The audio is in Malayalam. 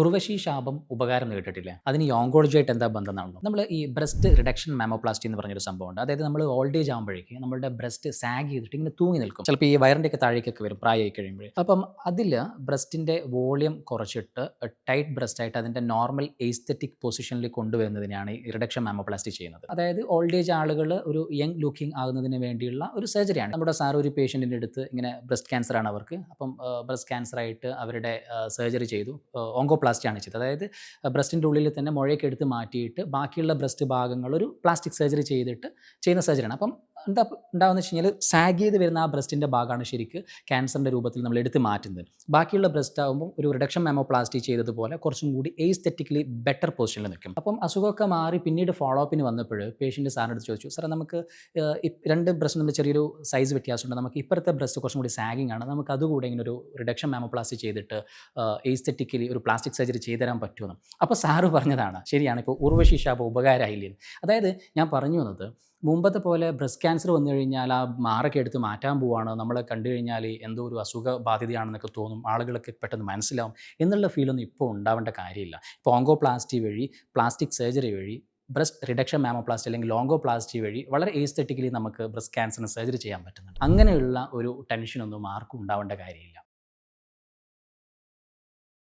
ഉർവശി ശാപം ഉപകാരം നേരിട്ടിട്ടില്ല. അതിന് യോങ്കോളജിയായിട്ട് എന്താ ബന്ധം നമ്മൾ ഈ ബ്രസ്റ്റ് റിഡക്ഷൻ മാമോപ്ലാസ്റ്റി എന്ന് പറഞ്ഞൊരു സംഭവമുണ്ട്. അതായത് നമ്മൾ ഓൾഡ് ഏജ് ആകുമ്പോഴേക്ക് നമ്മുടെ ബ്രസ്റ്റ് സാഗ് ചെയ്തിട്ട് ഇങ്ങനെ തൂങ്ങി നിൽക്കും. ചിലപ്പോൾ ഈ വയറിന്റെ ഒക്കെ താഴേക്കൊക്കെ വരും പ്രായമായി കഴിയുമ്പോൾ അപ്പം അതിൽ ബ്രസ്റ്റിന്റെ വോളിയം കുറച്ചിട്ട് ടൈറ്റ് ബ്രസ്റ്റ് ആയിട്ട് അതിന്റെ നോർമൽ എസ്തറ്റിക് പൊസിഷനിൽ കൊണ്ടുവരുന്നതിനാണ് ഈ റിഡക്ഷൻ മാമോപ്ലാസ്റ്റി ചെയ്യുന്നത്. അതായത് ഓൾഡ് ഏജ് ആളുകൾ ഒരു യങ് ലുക്കിംഗ് ആകുന്നതിന് വേണ്ടിയുള്ള ഒരു സർജറിയാണ് നമ്മുടെ സാർ ഒരു പേഷ്യന്റിന്റെ അടുത്ത് ഇങ്ങനെ ബ്രസ്റ്റ് ക്യാൻസർ ആണ് അവർക്ക്. അപ്പം ബ്രസ്റ്റ് ക്യാൻസർ ആയിട്ട് അവരുടെ സർജറി ചെയ്തു. ഓങ്കോപ്ലാസ്റ്റി ആണ് ചെയ്തത്. അതായത് ബ്രസ്റ്റിന്റെ ഉള്ളിൽ തന്നെ മുഴയൊക്കെ എടുത്ത് മാറ്റിയിട്ട് ബാക്കിയുള്ള ബ്രസ്റ്റ് ഭാഗങ്ങൾ ഒരു പ്ലാസ്റ്റിക് സർജറി ചെയ്തിട്ട് ചെയ്യുന്ന സർജറിയാണ്. അപ്പം എന്താ ഉണ്ടാവുന്ന വെച്ച് കഴിഞ്ഞാൽ സാഗ് ചെയ്ത് വരുന്ന ആ ബ്രസ്റ്റിന്റെ ഭാഗമാണ് ശരിക്ക് ക്യാൻസറിന്റെ രൂപത്തിൽ നമ്മൾ എടുത്ത് മാറ്റുന്നത്. ബാക്കിയുള്ള ബ്രസ്റ്റ് ആകുമ്പോൾ ഒരു റിഡക്ഷൻ മെമോപ്ലാസ്റ്റി ചെയ്തതുപോലെ കുറച്ചും കൂടി എയ്സ്തെറ്റിക്കലി ബെറ്റർ പൊസിഷനിൽ നിൽക്കും. അപ്പം അസുഖമൊക്കെ മാറി പിന്നീട് ഫോളോ അപ്പിന് വന്നപ്പോൾ പേഷ്യന്റ് സാറിന്റെ അടുത്ത് ചോദിച്ചു സാറേ നമുക്ക് രണ്ട് ബ്രസ്റ്റ് നമ്മൾ ചെറിയൊരു സൈസ് വ്യത്യാസമുണ്ട്. നമുക്ക് ഇപ്പോഴത്തെ ബ്രസ്റ്റ് കുറച്ചും കൂടി സാഗിങ് ആണ്. നമുക്ക് അതുകൂടെ ഇങ്ങനെ ഒരു റിഡക്ഷൻ മെമോപ്ലാസ്റ്റി ചെയ്തിട്ട് എയ്സ്തെറ്റിക്കലി ഒരു പ്ലാസ്റ്റിക് സർജറി ചെയ്തു തരാൻ പറ്റുമെന്ന് അപ്പോൾ സാറ് പറഞ്ഞതാണ് ശരിയാണ് ഇപ്പോൾ ഉർവശി ശാപം ഉപകാരമായില്ലേ അതായത് ഞാൻ പറഞ്ഞു വന്നത് മുമ്പത്തെ പോലെ ബ്രസ്റ്റ് ക്യാൻസർ വന്നു കഴിഞ്ഞാൽ ആ മാറൊക്കെ എടുത്ത് മാറ്റാൻ പോവാണ്. നമ്മൾ കണ്ടു കഴിഞ്ഞാൽ എന്തോ ഒരു അസുഖ ബാധിതയാണെന്നൊക്കെ തോന്നും. ആളുകളൊക്കെ പെട്ടെന്ന് മനസ്സിലാവും. എന്നുള്ള ഫീലൊന്നും ഇപ്പോൾ ഉണ്ടാവേണ്ട കാര്യമില്ല. ഇപ്പോൾ ഓങ്കോപ്ലാസ്റ്റി വഴി പ്ലാസ്റ്റിക് സർജറി വഴി ബ്രസ്റ്റ് റിഡക്ഷൻ മാമോപ്ലാസ്റ്റി അല്ലെങ്കിൽ ലോങ്കോപ്ലാസ്റ്റി വഴി വളരെ ഏസ്തെറ്റിക്കലി നമുക്ക് ബ്രസ്റ്റ് ക്യാൻസറിന് സർജറി ചെയ്യാൻ പറ്റുന്നുണ്ട്. അങ്ങനെയുള്ള ഒരു ടെൻഷനൊന്നും ആർക്കും ഉണ്ടാവേണ്ട കാര്യമില്ല.